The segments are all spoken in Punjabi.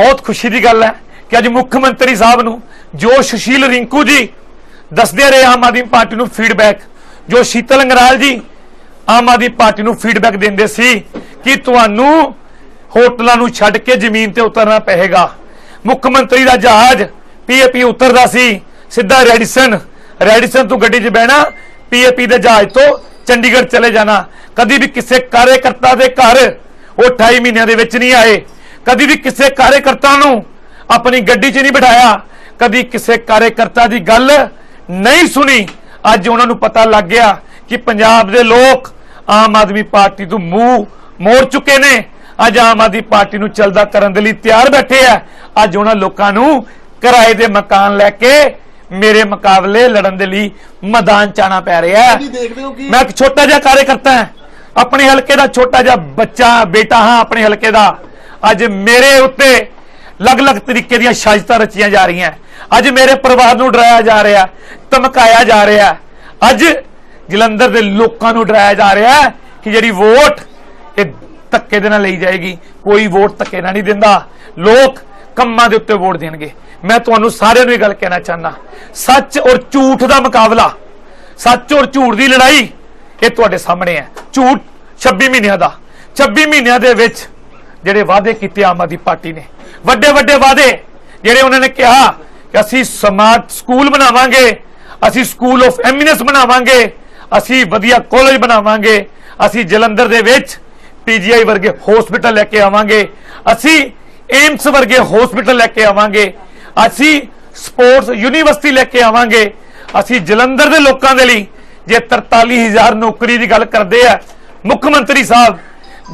ਬਹੁਤ ਖੁਸ਼ੀ ਦੀ ਗੱਲ ਹੈ ਕਿ ਅੱਜ ਮੁੱਖ ਮੰਤਰੀ ਸਾਹਿਬ ਨੂੰ ਜੋ ਸੁਸ਼ੀਲ ਰਿੰਕੂ ਜੀ ਦੱਸਦੇ ਰਹੇ ਆਮ ਆਦਮੀ ਪਾਰਟੀ ਨੂੰ ਫੀਡਬੈਕ ਜੋ ਸ਼ੀਤਲ ਅੰਗਰਾਲ ਜੀ ਆਮ ਆਦਮੀ ਪਾਰਟੀ ਨੂੰ ਫੀਡਬੈਕ ਦਿੰਦੇ ਸੀ ਕਿ ਤੁਹਾਨੂੰ ਹੋਟਲਾਂ ਨੂੰ ਛੱਡ ਕੇ ਜ਼ਮੀਨ ਤੇ ਉਤਰਨਾ ਪਏਗਾ। ਮੁੱਖ ਮੰਤਰੀ ਦਾ ਜਹਾਜ਼ ਪੀਏਪੀ ਉਤਰਦਾ ਸੀ, ਸਿੱਧਾ ਰੈਡੀਸਨ। ਰੈਡੀਸਨ ਤੋਂ ਗੱਡੀ 'ਚ ਬਹਿਣਾ ਪੀਏਪੀ ਦੇ ਜਹਾਜ਼ ਤੋਂ ਚੰਡੀਗੜ੍ਹ ਚਲੇ ਜਾਣਾ। ਕਦੀ ਵੀ ਕਿਸੇ ਕਾਰਜਕਰਤਾ ਦੇ ਘਰ ਉਹ 28 ਮਹੀਨਿਆਂ ਦੇ ਵਿੱਚ ਨਹੀਂ ਆਏ। ਕਦੀ ਵੀ ਕਿਸੇ ਕਾਰਜਕਰਤਾ ਨੂੰ ਆਪਣੀ ਗੱਡੀ 'ਚ ਨਹੀਂ ਬਿਠਾਇਆ ਕਦੀ ਕਿਸੇ ਕਾਰਜਕਰਤਾ ਦੀ ਗੱਲ ਨਹੀਂ ਸੁਣੀ। ਅੱਜ ਉਹਨਾਂ ਨੂੰ ਪਤਾ ਲੱਗ ਗਿਆ ਕਿ ਪੰਜਾਬ ਦੇ ਲੋਕ ਆਮ ਆਦਮੀ ਪਾਰਟੀ ਤੋਂ ਮੂੰਹ ਮੋੜ ਚੁੱਕੇ ਨੇ। ਅੱਜ ਆਮ ਆਦਮੀ ਪਾਰਟੀ ਨੂੰ ਚਲਦਾ ਕਰਨ ਦੇ ਲਈ ਤਿਆਰ ਬੈਠੇ ਆ। ਅੱਜ ਉਹਨਾਂ ਲੋਕਾਂ ਨੂੰ ਕਿਰਾਏ ਦੇ ਮਕਾਨ ਲੈ ਕੇ ਮੇਰੇ ਮੁਕਾਬਲੇ ਲੜਨ ਦੇ ਲਈ ਮੈਦਾਨ ਚ ਆਉਣਾ ਪੈ ਰਿਹਾ। ਹੈ ਮੈਂ ਇੱਕ ਛੋਟਾ ਜਿਹਾ ਕਾਰਜਕਰਤਾ ਹਾਂ। ਆਪਣੇ ਹਲਕੇ ਦਾ ਛੋਟਾ ਜਿਹਾ ਬੱਚਾ ਬੇਟਾ ਹਾਂ ਆਪਣੇ ਹਲਕੇ ਦਾ। ਅੱਜ ਮੇਰੇ ਉੱਤੇ ਅਲੱਗ-ਅਲੱਗ ਤਰੀਕੇ ਦੀਆਂ ਸਾਜ਼ਿਸ਼ਾਂ ਰਚੀਆਂ ਜਾ ਰਹੀਆਂ। ਅੱਜ ਮੇਰੇ ਪਰਿਵਾਰ ਨੂੰ ਡਰਾਇਆ ਜਾ ਰਿਹਾ, ਧਮਕਾਇਆ ਜਾ ਰਿਹਾ। ਅੱਜ ਜਲੰਧਰ ਦੇ ਲੋਕਾਂ ਨੂੰ ਡਰਾਇਆ ਜਾ ਰਿਹਾ ਕਿ ਜਿਹੜੀ ਵੋਟ ਇਹ ਧੱਕੇ ਦੇ ਨਾਲ ਲਈ ਜਾਏਗੀ। ਕੋਈ ਵੋਟ ਧੱਕੇ ਨਾਲ ਨਹੀਂ ਦਿੰਦਾ। ਲੋਕ ਕੰਮਾਂ ਦੇ ਉੱਤੇ ਵੋਟ ਦੇਣਗੇ। ਮੈਂ ਤੁਹਾਨੂੰ ਸਾਰਿਆਂ ਨੂੰ ਇਹ ਗੱਲ ਕਹਿਣਾ ਚਾਹੁੰਦਾ। ਸੱਚ ਔਰ ਝੂਠ ਦਾ ਮੁਕਾਬਲਾ, ਸੱਚ ਔਰ ਝੂਠ ਦੀ ਲੜਾਈ ਇਹ ਤੁਹਾਡੇ ਸਾਹਮਣੇ ਹੈ। ਝੂਠ 26 ਮਹੀਨਿਆਂ ਦਾ। 26 ਮਹੀਨਿਆਂ ਦੇ ਵਿੱਚ ਜਿਹੜੇ ਵਾਅਦੇ ਕੀਤੇ ਆਮ ਆਦਮੀ ਪਾਰਟੀ ਨੇ। ਵੱਡੇ ਵੱਡੇ ਵਾਅਦੇ ਜਿਹੜੇ ਉਹਨਾਂ ਨੇ ਕਿਹਾ ਕਿ ਅਸੀਂ ਸਮਾਰਟ ਸਕੂਲ ਬਣਾਵਾਂਗੇ, ਅਸੀਂ ਸਕੂਲ ਆਫ ਐਮਿਨੈਂਸ ਬਣਾਵਾਂਗੇ, ਅਸੀਂ ਵਧੀਆ ਕਾਲਜ ਬਣਾਵਾਂਗੇ, ਅਸੀਂ ਜਲੰਧਰ ਦੇ ਵਿੱਚ ਪੀਜੀਆਈ ਵਰਗੇ ਹਸਪੀਟਲ ਲੈ ਕੇ ਆਵਾਂਗੇ, ਅਸੀਂ ਏਮਸ ਵਰਗੇ ਹਸਪੀਟਲ ਲੈ ਕੇ ਆਵਾਂਗੇ, ਅਸੀਂ ਸਪੋਰਟਸ ਯੂਨੀਵਰਸਿਟੀ ਲੈ ਕੇ ਆਵਾਂਗੇ, ਅਸੀਂ ਜਲੰਧਰ ਦੇ ਲੋਕਾਂ ਦੇ ਲਈ ਜੇ 43000 ਨੌਕਰੀ ਦੀ ਗੱਲ ਕਰਦੇ ਆ, ਮੁੱਖ ਮੰਤਰੀ ਸਾਹਿਬ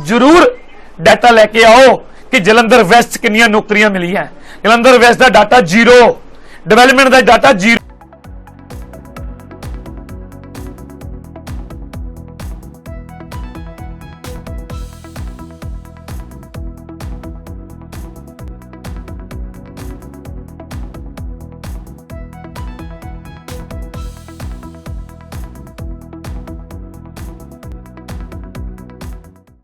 ਜ਼ਰੂਰ ਡਾਟਾ ਲੈ ਕੇ ਆਓ ਕਿ ਜਲੰਧਰ ਵੈਸਟ 'ਚ ਕਿੰਨੀਆਂ ਨੌਕਰੀਆਂ ਮਿਲੀਆਂ? ਜਲੰਧਰ ਵੈਸਟ ਦਾ ਡਾਟਾ ਜ਼ੀਰੋ ਡਿਵੈਲਪਮੈਂਟ ਦਾ ਡਾਟਾ ਜ਼ੀਰੋ